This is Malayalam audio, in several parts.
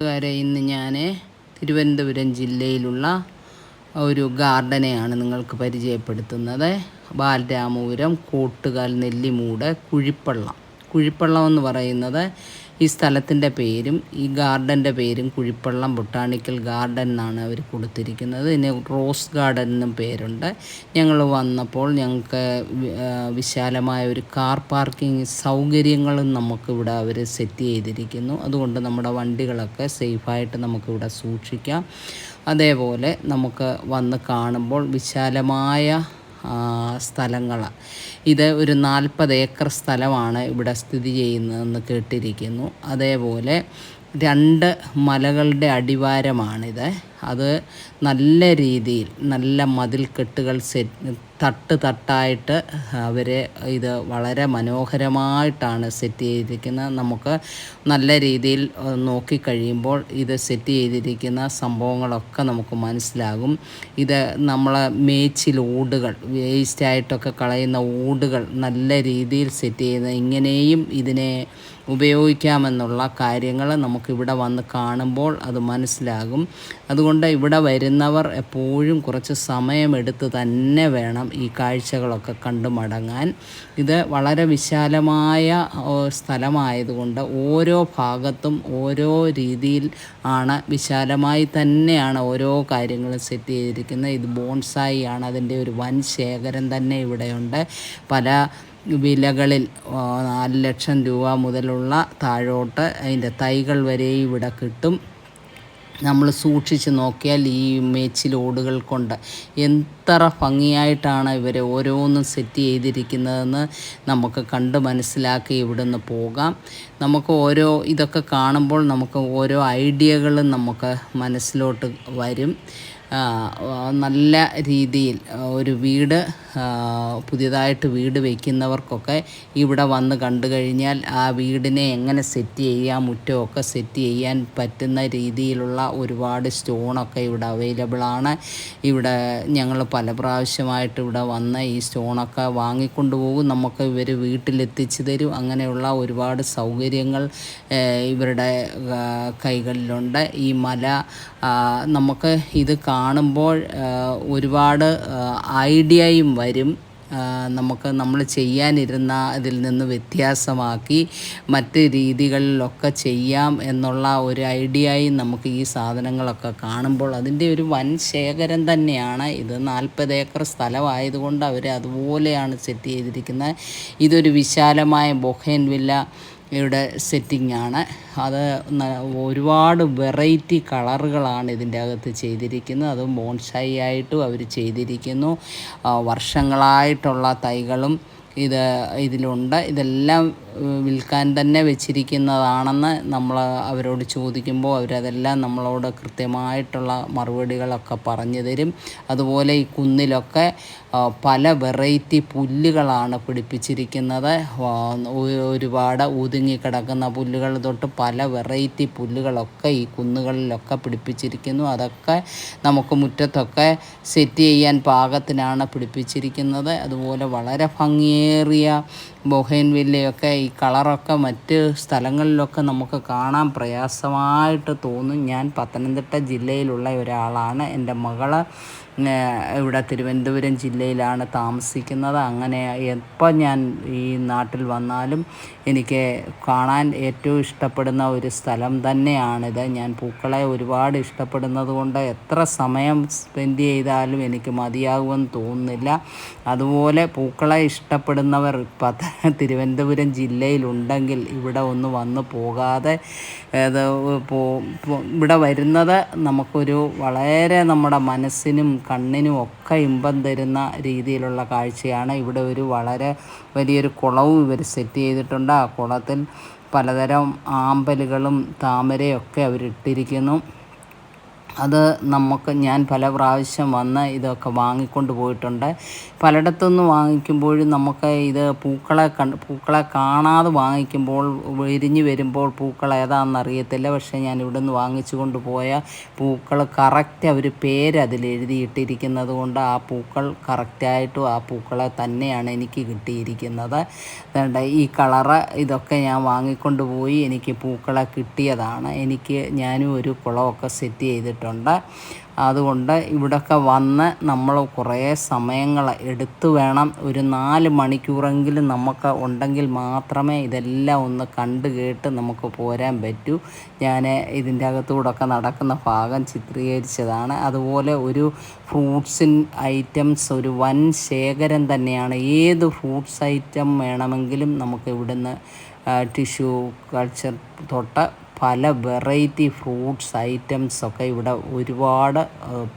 കൂട്ടുകാരെ ഇന്ന് ഞാൻ തിരുവനന്തപുരം ജില്ലയിലുള്ള ഒരു ഗാർഡനെയാണ് നിങ്ങൾക്ക് പരിചയപ്പെടുത്തുന്നത്. ബാലരാമപുരം കോട്ടുകാൽ നെല്ലിമൂട് കുഴിപ്പള്ളം. കുഴിപ്പള്ളം എന്ന് പറയുന്നത് ഈ സ്ഥലത്തിന്റെ പേരും ഈ ഗാർഡന്റെ പേരും കുഴിപ്പള്ളം ബൊട്ടാണിക്കൽ ഗാർഡൻ എന്നാണ് അവർ കൊടുത്തിരിക്കുന്നത്. ഇതിന് റോസ് ഗാർഡൻ എന്നും പേരുണ്ട്. ഞങ്ങൾ വന്നപ്പോൾ ഞങ്ങൾക്ക് വിശാലമായ ഒരു കാർ പാർക്കിംഗ് സൗകര്യങ്ങളും നമുക്കിവിടെ അവർ സെറ്റ് ചെയ്തിരിക്കുന്നു. അതുകൊണ്ട് നമ്മുടെ വണ്ടികളൊക്കെ സേഫായിട്ട് നമുക്കിവിടെ സൂക്ഷിക്കാം. അതേപോലെ നമുക്ക് വന്ന് കാണുമ്പോൾ വിശാലമായ സ്ഥലങ്ങൾ ഇത് ഒരു നാൽപ്പത് ഏക്കർ സ്ഥലമാണ് ഇവിടെ സ്ഥിതി ചെയ്യുന്നതെന്ന് കേട്ടിരിക്കുന്നു. അതേപോലെ രണ്ട് മലകളുടെ അടിവാരമാണിത്. അത് നല്ല രീതിയിൽ നല്ല മതിൽക്കെട്ടുകൾ സെറ്റ് തട്ട് തട്ടായിട്ട് അവർ ഇത് വളരെ മനോഹരമായിട്ടാണ് സെറ്റ് ചെയ്തിരിക്കുന്നത്. നമുക്ക് നല്ല രീതിയിൽ നോക്കിക്കഴിയുമ്പോൾ ഇത് സെറ്റ് ചെയ്തിരിക്കുന്ന സംഭവങ്ങളൊക്കെ നമുക്ക് മനസ്സിലാകും. ഇത് നമ്മളെ മേച്ചിൽ ഓടുകൾ വേസ്റ്റായിട്ടൊക്കെ കളയുന്ന ഓടുകൾ നല്ല രീതിയിൽ സെറ്റ് ചെയ്യുന്ന ഇങ്ങനെയും ഇതിനെ ഉപയോഗിക്കാമെന്നുള്ള കാര്യങ്ങൾ നമുക്കിവിടെ വന്ന് കാണുമ്പോൾ അത് മനസ്സിലാകും. അതുകൊണ്ട് ഇവിടെ വരുന്നവർ എപ്പോഴും കുറച്ച് സമയമെടുത്ത് തന്നെ വേണം ഈ കാഴ്ചകളൊക്കെ കണ്ടു മടങ്ങാൻ. ഇത് വളരെ വിശാലമായ സ്ഥലമായതുകൊണ്ട് ഓരോ ഭാഗത്തും ഓരോ രീതിയിൽ ആണ് വിശാലമായി തന്നെയാണ് ഓരോ കാര്യങ്ങളും സെറ്റ് ചെയ്തിരിക്കുന്നത്. ഇത് ബോൺസായി ആണ് അതിന്റെ ഒരു വൻ ശേഖരം തന്നെ ഇവിടെയുണ്ട്. പല വിലകളിൽ നാല് ലക്ഷം രൂപ മുതലുള്ള താഴോട്ട് അതിന്റെ തൈകൾ വരെ ഇവിടെ കിട്ടും. നമ്മൾ സൂക്ഷിച്ച് നോക്കിയാൽ ഈ മേച്ചിൽ ഓടുകൾ കൊണ്ട് എത്ര ഭംഗിയായിട്ടാണ് ഇവരെ ഓരോന്നും സെറ്റ് ചെയ്തിരിക്കുന്നതെന്ന് നമുക്ക് കണ്ട് മനസ്സിലാക്കി ഇവിടുന്ന് പോകാം. നമുക്ക് ഓരോ ഇതൊക്കെ കാണുമ്പോൾ നമുക്ക് ഓരോ ഐഡിയകളും നമുക്ക് മനസ്സിലോട്ട് വരും. നല്ല രീതിയിൽ ഒരു വീട് പുതിയതായിട്ട് വീട് വയ്ക്കുന്നവർക്കൊക്കെ ഇവിടെ വന്ന് കണ്ടു കഴിഞ്ഞാൽ ആ വീടിനെ എങ്ങനെ സെറ്റ് ചെയ്യാം മുറ്റമൊക്കെ സെറ്റ് ചെയ്യാൻ പറ്റുന്ന രീതിയിലുള്ള ഒരുപാട് സ്റ്റോണൊക്കെ ഇവിടെ അവൈലബിളാണ് ഇവിടെ ഞങ്ങൾ പല പ്രാവശ്യമായിട്ട് ഇവിടെ വന്ന് ഈ സ്റ്റോണൊക്കെ വാങ്ങിക്കൊണ്ട് പോകും. നമുക്ക് ഇവർ വീട്ടിലെത്തിച്ച് തരും. അങ്ങനെയുള്ള ഒരുപാട് സൗകര്യങ്ങൾ ഇവരുടെ കൈകളിലുണ്ട്. ഈ മല നമുക്ക് ഇത് കാണുമ്പോൾ ഒരുപാട് ഐഡിയയും വരും. നമുക്ക് നമ്മൾ ചെയ്യാനിരുന്ന ഇതിൽ നിന്ന് വ്യത്യാസമാക്കി മറ്റ് രീതികളിലൊക്കെ ചെയ്യാം എന്നുള്ള ഒരു ഐഡിയയും നമുക്ക് ഈ സാധനങ്ങളൊക്കെ കാണുമ്പോൾ അതിന്റെ ഒരു വൻ ശേഖരം തന്നെയാണ്. ഇത് നാൽപ്പത് ഏക്കർ സ്ഥലമായതുകൊണ്ട് അവർ അതുപോലെയാണ് സെറ്റ് ചെയ്തിരിക്കുന്നത്. ഇതൊരു വിശാലമായ ബൊഹേൻ വില്ല ഇവിടെ സെറ്റിംഗ് ആണ്. അത് ഒരുപാട് വെറൈറ്റി കളറുകളാണ് ഇതിന്റെ അകത്ത് ചെയ്തിരിക്കുന്നത്. അത് മോൺഷായി ആയിട്ടും അവർ ചെയ്തിരിക്കുന്നു. വർഷങ്ങളായിട്ടുള്ള തൈകളും ഇത് ഇതിലുണ്ട്. ഇതെല്ലാം വിൽക്കാൻ തന്നെ വെച്ചിരിക്കുന്നതാണെന്ന് നമ്മൾ അവരോട് ചോദിക്കുമ്പോൾ അവരതെല്ലാം നമ്മളോട് കൃത്യമായിട്ടുള്ള മറുപടികളൊക്കെ പറഞ്ഞു തരും. അതുപോലെ ഈ കുന്നിലൊക്കെ പല വെറൈറ്റി പുല്ലുകളാണ് പിടിപ്പിച്ചിരിക്കുന്നത്. ഒരുപാട് ഒതുങ്ങിക്കിടക്കുന്ന പുല്ലുകൾ തൊട്ട് പല വെറൈറ്റി പുല്ലുകളൊക്കെ ഈ കുന്നുകളിലൊക്കെ പിടിപ്പിച്ചിരിക്കുന്നു. അതൊക്കെ നമുക്ക് മുറ്റത്തൊക്കെ സെറ്റ് ചെയ്യാൻ പാകത്തിനാണ് പിടിപ്പിച്ചിരിക്കുന്നത്. അതുപോലെ വളരെ ഭംഗിയേറിയ ബൊഹേൻ വില്ലയൊക്കെ ഈ കളറൊക്കെ മറ്റ് സ്ഥലങ്ങളിലൊക്കെ നമുക്ക് കാണാൻ പ്രയാസമായിട്ട് തോന്നും. ഞാൻ പത്തനംതിട്ട ജില്ലയിലുള്ള ഒരാളാണ്. എന്റെ മകൾ ഇവിടെ തിരുവനന്തപുരം ജില്ലയിലാണ് താമസിക്കുന്നത്. അങ്ങനെ എപ്പോൾ ഞാൻ ഈ നാട്ടിൽ വന്നാലും എനിക്ക് കാണാൻ ഏറ്റവും ഇഷ്ടപ്പെടുന്ന ഒരു സ്ഥലം തന്നെയാണിത്. ഞാൻ പൂക്കളെ ഒരുപാട് ഇഷ്ടപ്പെടുന്നത് കൊണ്ട് എത്ര സമയം സ്പെൻഡ് ചെയ്താലും എനിക്ക് മതിയാകുമെന്ന് തോന്നുന്നില്ല. അതുപോലെ പൂക്കളെ ഇഷ്ടപ്പെടുന്നവർ തിരുവനന്തപുരം ജില്ലയിലുണ്ടെങ്കിൽ ഇവിടെ ഒന്ന് വന്ന് പോകാതെ ഇവിടെ വരുന്നത് നമുക്കൊരു വളരെ നമ്മുടെ മനസ്സിനും കണ്ണിനും ഒക്കെ ഇമ്പം തരുന്ന രീതിയിലുള്ള കാഴ്ചയാണ്. ഇവിടെ ഒരു വളരെ വലിയൊരു കുളവും ഇവർ സെറ്റ് ചെയ്തിട്ടുണ്ട്. ആ കുളത്തിൽ പലതരം ആമ്പലുകളും താമരയൊക്കെ അവരിട്ടിരിക്കുന്നു. അത് നമുക്ക് ഞാൻ പല പ്രാവശ്യം വന്ന് ഇതൊക്കെ വാങ്ങിക്കൊണ്ട് പോയിട്ടുണ്ട്. പലയിടത്തുനിന്ന് വാങ്ങിക്കുമ്പോഴും നമുക്ക് ഇത് പൂക്കളെ കണ്ട് പൂക്കളെ കാണാതെ വാങ്ങിക്കുമ്പോൾ വിരിഞ്ഞ് വരുമ്പോൾ പൂക്കൾ ഏതാണെന്ന് അറിയത്തില്ല. പക്ഷേ ഞാൻ ഇവിടെ നിന്ന് വാങ്ങിച്ചു കൊണ്ട് പോയ പൂക്കൾ കറക്റ്റ് അവർ പേര് അതിൽ എഴുതിയിട്ടിരിക്കുന്നത് കൊണ്ട് ആ പൂക്കൾ കറക്റ്റായിട്ടും ആ പൂക്കളെ തന്നെയാണ് എനിക്ക് കിട്ടിയിരിക്കുന്നത്. ഈ കളറ് ഇതൊക്കെ ഞാൻ വാങ്ങിക്കൊണ്ട് പോയി എനിക്ക് പൂക്കളെ കിട്ടിയതാണ്. എനിക്ക് ഞാനും ഒരു കുളമൊക്കെ സെറ്റ് ചെയ്തിട്ടുണ്ട്. അതുകൊണ്ട് ഇവിടൊക്കെ വന്ന് നമ്മൾ കുറേ സമയങ്ങൾ എടുത്തു വേണം. ഒരു നാല് മണിക്കൂറെങ്കിലും നമുക്ക് ഉണ്ടെങ്കിൽ മാത്രമേ ഇതെല്ലാം ഒന്ന് കണ്ടു കേട്ട് നമുക്ക് പോരാൻ പറ്റൂ. ഞാൻ ഇതിന്റെ അകത്തൂടൊക്കെ നടക്കുന്ന ഭാഗം ചിത്രീകരിച്ചതാണ്. അതുപോലെ ഒരു ഫ്രൂട്ട്സിൻ ഐറ്റംസ് ഒരു വൻ ശേഖരം തന്നെയാണ്. ഏത് ഫ്രൂട്ട്സ് ഐറ്റം വേണമെങ്കിലും നമുക്ക് ഇവിടുന്ന് ടിഷ്യൂ കൾച്ചർ തൊട്ട് പല വെറൈറ്റി ഫ്രൂട്ട്സ് ഐറ്റംസ് ഒക്കെ ഇവിടെ ഒരുപാട്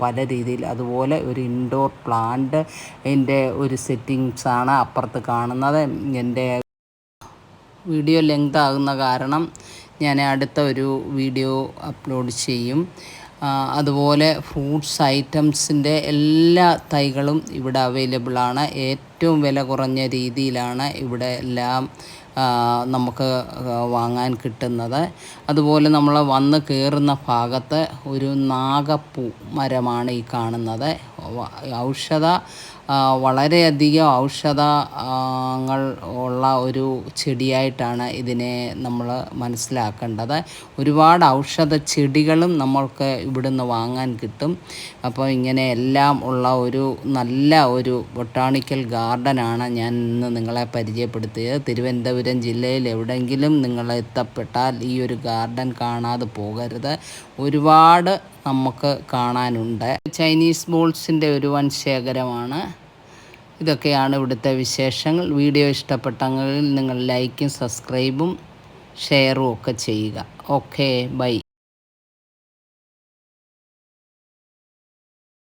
പല രീതിയിൽ അതുപോലെ ഒരു ഇൻഡോർ പ്ലാന്റ് എന്റെ ഒരു സെറ്റിങ്സാണ് അപ്പുറത്ത് കാണുന്നത്. എന്റെ വീഡിയോ ലെങ്ത് ആകുന്ന കാരണം ഞാൻ അടുത്ത ഒരു വീഡിയോ അപ്ലോഡ് ചെയ്യും. അതുപോലെ ഫ്രൂട്ട്സ് ഐറ്റംസിന്റെ എല്ലാ തൈകളും ഇവിടെ അവൈലബിളാണ് ഏറ്റവും വില കുറഞ്ഞ രീതിയിലാണ് ഇവിടെ എല്ലാം നമുക്ക് വാങ്ങാൻ കിട്ടുന്നത്. അതുപോലെ നമ്മൾ വന്ന് കയറുന്ന ഭാഗത്ത് ഒരു നാഗപ്പൂ മരമാണ് ഈ കാണുന്നത്. ഔഷധ വളരെയധികം ഔഷധങ്ങൾ ഉള്ള ഒരു ചെടിയായിട്ടാണ് ഇതിനെ നമ്മൾ മനസ്സിലാക്കേണ്ടത്. ഒരുപാട് ഔഷധ ചെടികളും നമ്മൾക്ക് ഇവിടുന്ന് വാങ്ങാൻ കിട്ടും. അപ്പോൾ ഇങ്ങനെ എല്ലാം ഉള്ള ഒരു നല്ല ഒരു ബൊട്ടാണിക്കൽ ഗാർഡനാണ് ഞാൻ ഇന്ന് നിങ്ങളെ പരിചയപ്പെടുത്തിയത്. തിരുവനന്തപുരം ജില്ലയിൽ എവിടെയെങ്കിലും നിങ്ങൾ എത്തപ്പെട്ടാൽ ഈ ഒരു ഗാർഡൻ കാണാതെ പോകരുത്. ഒരുപാട് നമുക്ക് കാണാനുണ്ട്. ചൈനീസ് ബോൾസിന്റെ ഒരു വൻ ശേഖരമാണ് ഇതൊക്കെയാണ് ഇവിടുത്തെ വിശേഷങ്ങൾ. വീഡിയോ ഇഷ്ടപ്പെട്ടെങ്കിൽ നിങ്ങൾ ലൈക്കും സബ്സ്ക്രൈബും ഷെയറും ഒക്കെ ചെയ്യുക. Okay bye.